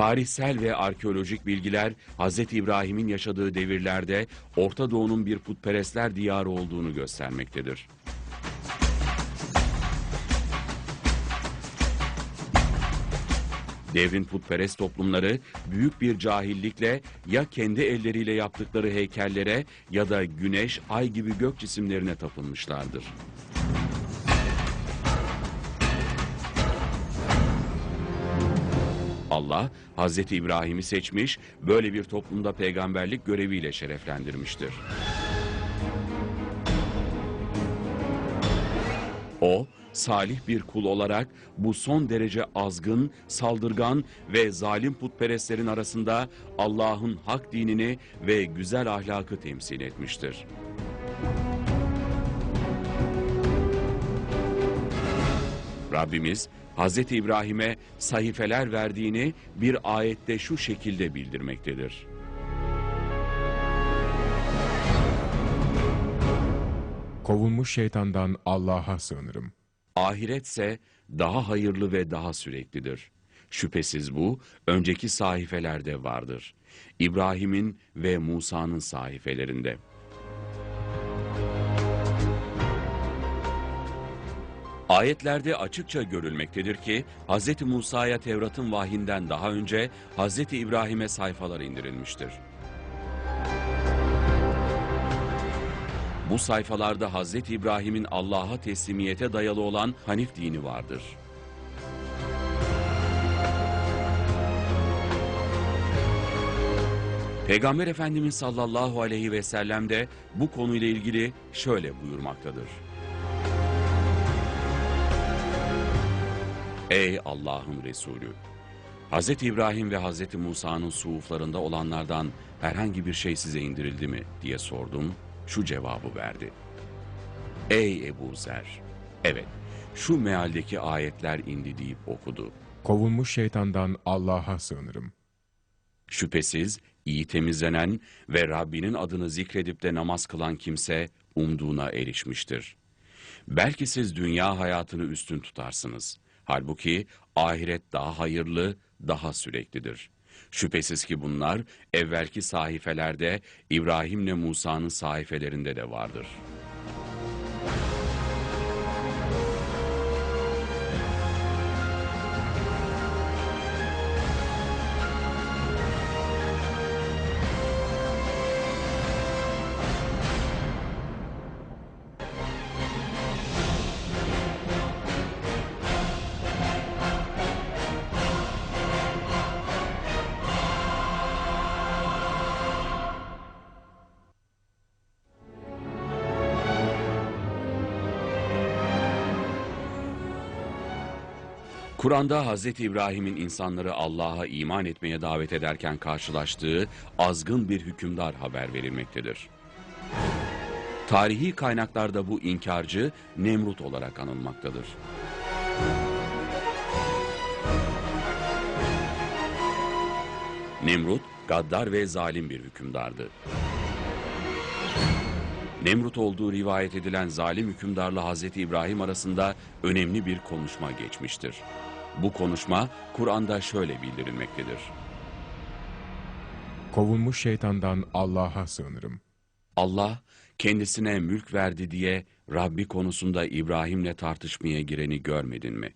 Tarihsel ve arkeolojik bilgiler Hz. İbrahim'in yaşadığı devirlerde Orta Doğu'nun bir putperestler diyarı olduğunu göstermektedir. Devrin putperest toplumları büyük bir cahillikle ya kendi elleriyle yaptıkları heykellere ya da güneş, ay gibi gök cisimlerine tapınmışlardır. Allah Hazreti İbrahim'i seçmiş, böyle bir toplumda peygamberlik göreviyle şereflendirmiştir. O, salih bir kul olarak bu son derece azgın, saldırgan ve zalim putperestlerin arasında Allah'ın hak dinini ve güzel ahlakı temsil etmiştir. Rabbimiz Hz. İbrahim'e sahifeler verdiğini bir ayette şu şekilde bildirmektedir. Kovulmuş şeytandan Allah'a sığınırım. Ahiretse daha hayırlı ve daha süreklidir. Şüphesiz bu önceki sahifelerde vardır. İbrahim'in ve Musa'nın sahifelerinde. Ayetlerde açıkça görülmektedir ki Hz. Musa'ya Tevrat'ın vahyinden daha önce Hz. İbrahim'e sayfalar indirilmiştir. Bu sayfalarda Hz. İbrahim'in Allah'a teslimiyete dayalı olan Hanif dini vardır. Peygamber Efendimiz sallallahu aleyhi ve sellem de bu konuyla ilgili şöyle buyurmaktadır. Ey Allah'ın Resulü! Hz. İbrahim ve Hz. Musa'nın suhuflarında olanlardan herhangi bir şey size indirildi mi diye sordum. Şu cevabı verdi. Ey Ebu Zer! Evet, şu mealdeki ayetler indi deyip okudu. Kovulmuş şeytandan Allah'a sığınırım. Şüphesiz iyi temizlenen ve Rabbinin adını zikredip de namaz kılan kimse umduğuna erişmiştir. Belki siz dünya hayatını üstün tutarsınız. Halbuki ahiret daha hayırlı, daha süreklidir. Şüphesiz ki bunlar evvelki sahifelerde İbrahim'le Musa'nın sahifelerinde de vardır. Kur'an'da Hz. İbrahim'in insanları Allah'a iman etmeye davet ederken karşılaştığı azgın bir hükümdar haber verilmektedir. Tarihi kaynaklarda bu inkarcı Nemrut olarak anılmaktadır. Nemrut, gaddar ve zalim bir hükümdardı. Nemrut olduğu rivayet edilen zalim hükümdarla Hz. İbrahim arasında önemli bir konuşma geçmiştir. Bu konuşma Kur'an'da şöyle bildirilmektedir. Kovulmuş şeytandan Allah'a sığınırım. Allah kendisine mülk verdi diye Rabbi konusunda İbrahim'le tartışmaya gireni görmedin mi?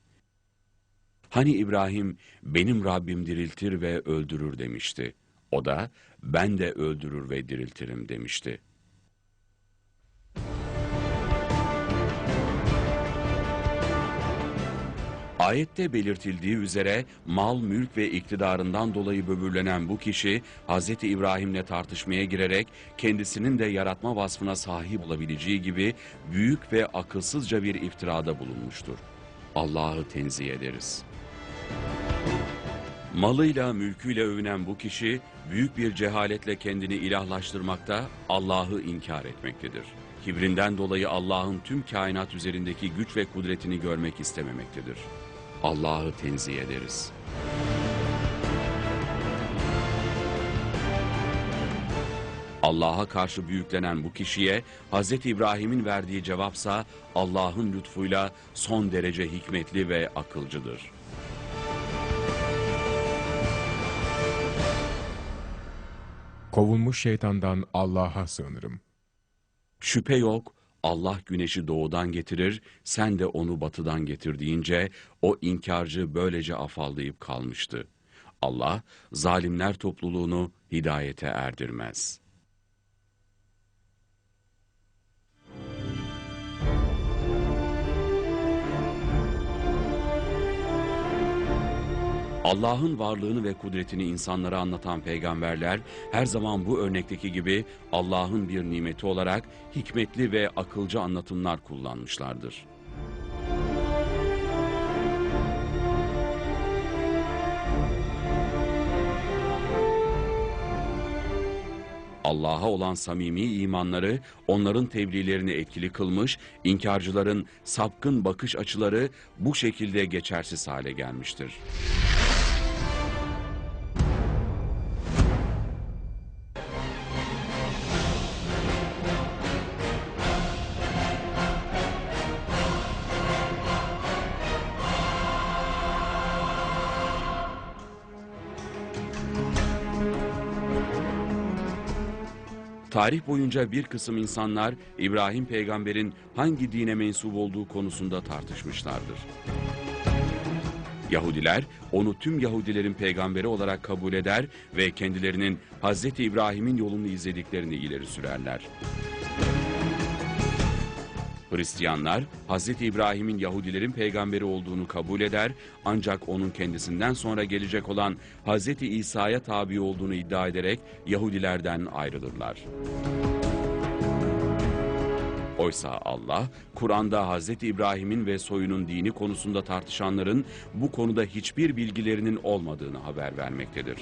Hani İbrahim benim Rabbim diriltir ve öldürür demişti. O da ben de öldürür ve diriltirim demişti. Ayette belirtildiği üzere mal, mülk ve iktidarından dolayı böbürlenen bu kişi Hz. İbrahim'le tartışmaya girerek kendisinin de yaratma vasfına sahip olabileceği gibi büyük ve akılsızca bir iftirada bulunmuştur. Allah'ı tenzih ederiz. Malıyla, mülküyle övünen bu kişi büyük bir cehaletle kendini ilahlaştırmakta, Allah'ı inkar etmektedir. Kibrinden dolayı Allah'ın tüm kainat üzerindeki güç ve kudretini görmek istememektedir. Allah'ı tenzih ederiz. Allah'a karşı büyüklenen bu kişiye Hz. İbrahim'in verdiği cevapsa Allah'ın lütfuyla son derece hikmetli ve akılcıdır. Kovulmuş şeytandan Allah'a sığınırım. Şüphe yok, Allah güneşi doğudan getirir, sen de onu batıdan getir deyince o inkarcı böylece afallayıp kalmıştı. Allah zalimler topluluğunu hidayete erdirmez. Allah'ın varlığını ve kudretini insanlara anlatan peygamberler her zaman bu örnekteki gibi Allah'ın bir nimeti olarak hikmetli ve akılcı anlatımlar kullanmışlardır. Allah'a olan samimi imanları onların tebliğlerini etkili kılmış, inkarcıların sapkın bakış açıları bu şekilde geçersiz hale gelmiştir. Tarih boyunca bir kısım insanlar İbrahim peygamberin hangi dine mensup olduğu konusunda tartışmışlardır. Yahudiler onu tüm Yahudilerin peygamberi olarak kabul eder ve kendilerinin Hz. İbrahim'in yolunu izlediklerini ileri sürerler. Hristiyanlar Hz. İbrahim'in Yahudilerin peygamberi olduğunu kabul eder ancak onun kendisinden sonra gelecek olan Hz. İsa'ya tabi olduğunu iddia ederek Yahudilerden ayrılırlar. Oysa Allah, Kur'an'da Hz. İbrahim'in ve soyunun dini konusunda tartışanların bu konuda hiçbir bilgilerinin olmadığını haber vermektedir.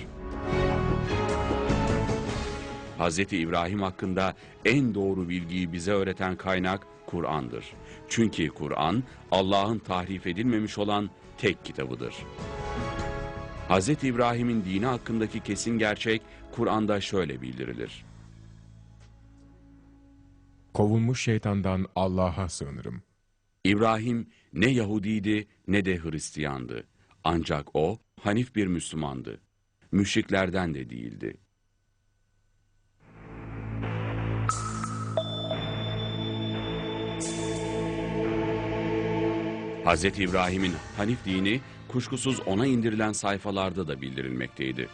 Hz. İbrahim hakkında en doğru bilgiyi bize öğreten kaynak Kur'an'dır. Çünkü Kur'an Allah'ın tahrif edilmemiş olan tek kitabıdır. Hz. İbrahim'in dini hakkındaki kesin gerçek Kur'an'da şöyle bildirilir. Kovulmuş şeytandan Allah'a sığınırım. İbrahim ne Yahudiydi ne de Hristiyandı. Ancak o Hanif bir Müslümandı. Müşriklerden de değildi. Hz. İbrahim'in Hanif dini kuşkusuz ona indirilen sayfalarda da bildirilmekteydi.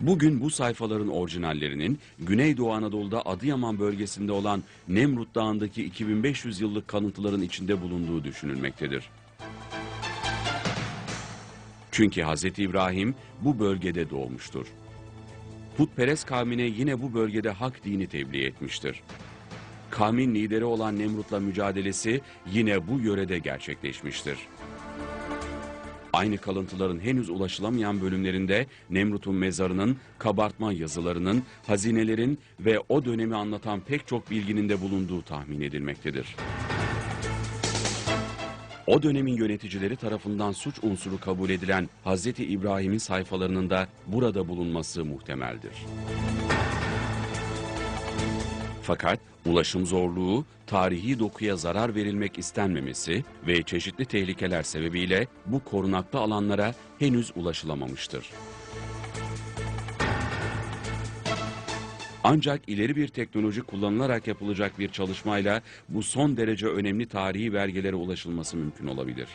Bugün bu sayfaların orijinallerinin Güneydoğu Anadolu'da Adıyaman bölgesinde olan Nemrut Dağı'ndaki 2500 yıllık kalıntıların içinde bulunduğu düşünülmektedir. Çünkü Hz. İbrahim bu bölgede doğmuştur. Putperest kavmine yine bu bölgede hak dini tebliğ etmiştir. Kavmin lideri olan Nemrut'la mücadelesi yine bu yörede gerçekleşmiştir. Aynı kalıntıların henüz ulaşılamayan bölümlerinde Nemrut'un mezarının, kabartma yazılarının, hazinelerin ve o dönemi anlatan pek çok bilginin de bulunduğu tahmin edilmektedir. O dönemin yöneticileri tarafından suç unsuru kabul edilen Hz. İbrahim'in sayfalarının da burada bulunması muhtemeldir. Fakat ulaşım zorluğu, tarihi dokuya zarar verilmek istenmemesi ve çeşitli tehlikeler sebebiyle bu korunaklı alanlara henüz ulaşılamamıştır. Ancak ileri bir teknoloji kullanılarak yapılacak bir çalışmayla bu son derece önemli tarihi belgelere ulaşılması mümkün olabilir.